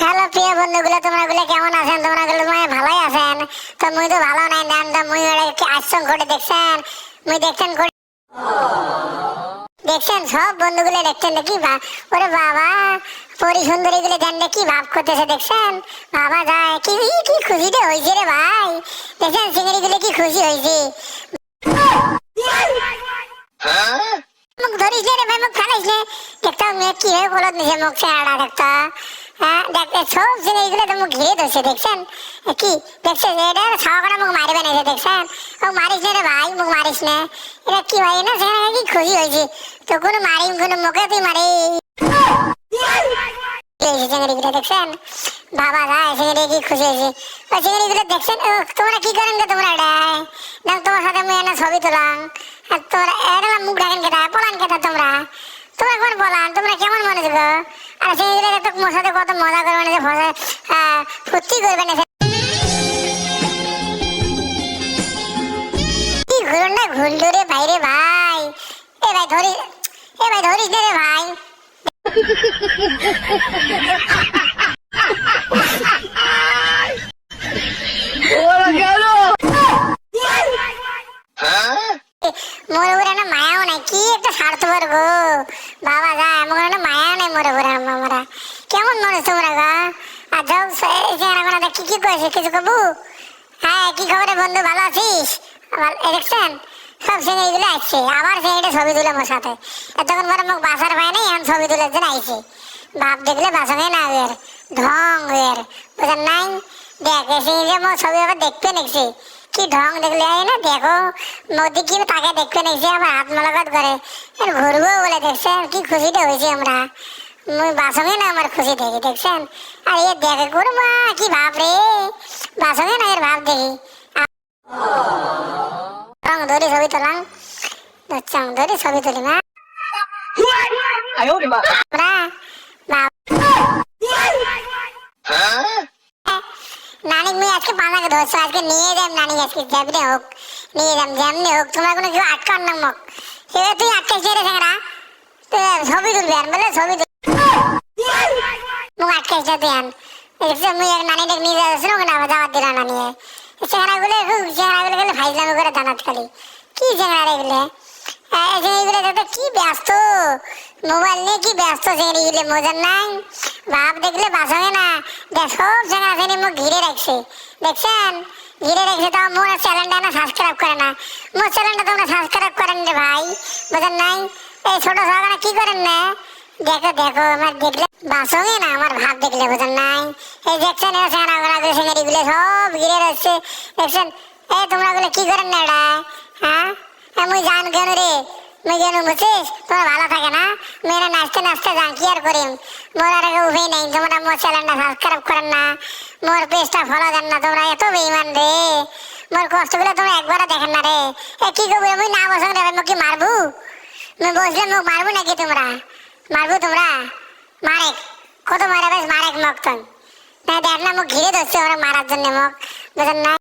Hello প্রিয় বন্ধুগুলো তোমরা গুলো কেমন আছেন? তোমরা গুলো মানে ভালোই আছেন। তো মুই তো ভালো নাই দেন তো মুই ওটা আসছেন করে দেখছেন? মুই দেখছেন করে দেখছেন সব বন্ধুগুলো দেখছেন দেখি বা- ওরে বাবা পরি সুন্দরী গুলো দেন কি ভাব করতেছে দেখছেন? বাবা যায় কি কি খুশিটা হয়েছে রে ভাই। দেখছেন সিঙ্গড়ি গুলো কি খুশি হয়েছে? মুখ ধরিস রে ভাই মুখ ফেলাইস রে দেখতো মেয়ে কীভাবে বলত নিছে মুখ চেহারা দেখতো। হ্যাঁ দেখ সব জিনিস এগুলো তো মুখ ঘিরে ধরছে দেখছেন? কি দেখছেন? এটা ছাওয়া করে মুখ মারবে না দেখছেন? ও মারিস না রে ভাই মুখ মারিস না। এটা কি ভাই না সেখানে কি খুশি হয়েছে? তো কোনো মারি কোনো মুখে তুই মারি। দেখছেন? বাবা যায় চিংড়ি কি খুশি হয়েছে? ওই চিংড়িগুলো দেখছেন? ও, তোমরা কি করেন তোমরা এটা? তোমার সাথে আমি ছবি তুলাম। তোমরা মুখ ডাকেন কেটা পলান কেটা তোমরা? তোমরা কোন বলান তোমরা কেমন মনে গো? আর চিংড়িগুলো তো মোর সাথে কত মজা করবে না ফসে ফুর্তি করবে না কি ঘুরন না ঘুরলো রে ভাই রে ভাই? এ ভাই ধরিস এ ভাই ধরিস নে রে ভাই? মোর উপরে না মায়াও নাই কি একটা স্বার্থপর গো। বাবা যা এমন না মায়াও নাই মোর উপরে আমরা কেমন মানুষ তোমরা কি কি করেছে কিছু হ্যাঁ কি খবরে বন্ধু, ভালো আছিস? দেখছেন সব সঙ্গে এগুলো আসছে। আবার সঙ্গে ছবি তুলে মোর সাথে। এতক্ষণ বাসার পায় নাই, এখন ছবি তুলে জন্য আইছে। বাপ দেখলে বাসবে না ওর ঢং নাই? দেখ যে মোর ছবি আবার দেখতে নেছি কি ঢং দেখলে আই না? দেখো মোদি কি তাকে দেখতে নেছে আমার হাত মালাকাত করে। ঘুরবো বলে দেখছেন কি খুশিতে হয়েছে আমরা। মুই বাসঙ্গে না আমার খুশি দেখি দেখছেন? আর এ দেখে করবা কি ভাব রে? বাসঙ্গে না এর ভাব দেখি। রং ধরে ছবি তোলাম। চং ধরে ছবি তুলি না আমরা আজকে পানাকে ধরছো আজকে নিয়ে যাম নানি আজকে যেমনি হোক নিয়ে যাম যেমনি হোক তোমরা কোনো কেউ আটকান না মুখ সেটা তুই আটকাইছে রে সেখানা ছবি তুলবি আন বলে ছবি তুল মুখ আটকাইছে তুই আন দেখছ মুই এক নানি দেখ নিয়ে যাচ্ছ না যাওয়ার দিলা না নিয়ে চেহারা গুলো ফাইজলামি করে দানাত খালি কি চেহারা রে এগুলো দেখতে কি ব্যস্ত? মোবাইল নিয়ে কি ব্যস্ত চেহারি গুলো মজার নাই? বাপ দেখলে বাঁচাবে না। সব মুখ ঘিরে রাখছে। দেখছেন? ঘিরে রেখেছে তো মোর চ্যানেলটা সাবস্ক্রাইব করে না। মোর চ্যানেলটা তোমরা সাবস্ক্রাইব করেন রে ভাই। বুঝেন নাই? এই ছোট সকালে কি করেন না দেখো দেখো, আমার দেখলে বাসঙ্গে না, আমার ভাব দেখলে বুঝেন নাই। এই দেখছেন চেহারা গোলা সিঙ্গারি গুলো সব ঘিরে রাখছে। দেখছেন? এই তোমরা গুলো কি করেন না এটা হ্যাঁ? মুই জান কেন রে? মুই কেন বুঝছিস তোমার ভালো থাকে না? মেয়েরা নাচতে নাচতে যান কি আর করিম? মোর আর উভয় নেই, তোমরা মোর চ্যানেলটা সাবস্ক্রাইব করেন না। মোর পেজটা ফলো দেন না, তোমরা এত বেইমান রে। মোর কষ্টগুলো তোমরা একবারও দেখেন না রে। এ কি করব মুই না বসং রে মুখ মারবু? মুই বসলে মুখ মারবো নাকি তোমরা? মারবো তোমরা? মারেক। কত মারা বেশ মারেক মুখ না, দেখ না, মুখ ঘিরে ধরছে ওরা মারার জন্য মুখ বুঝেন না?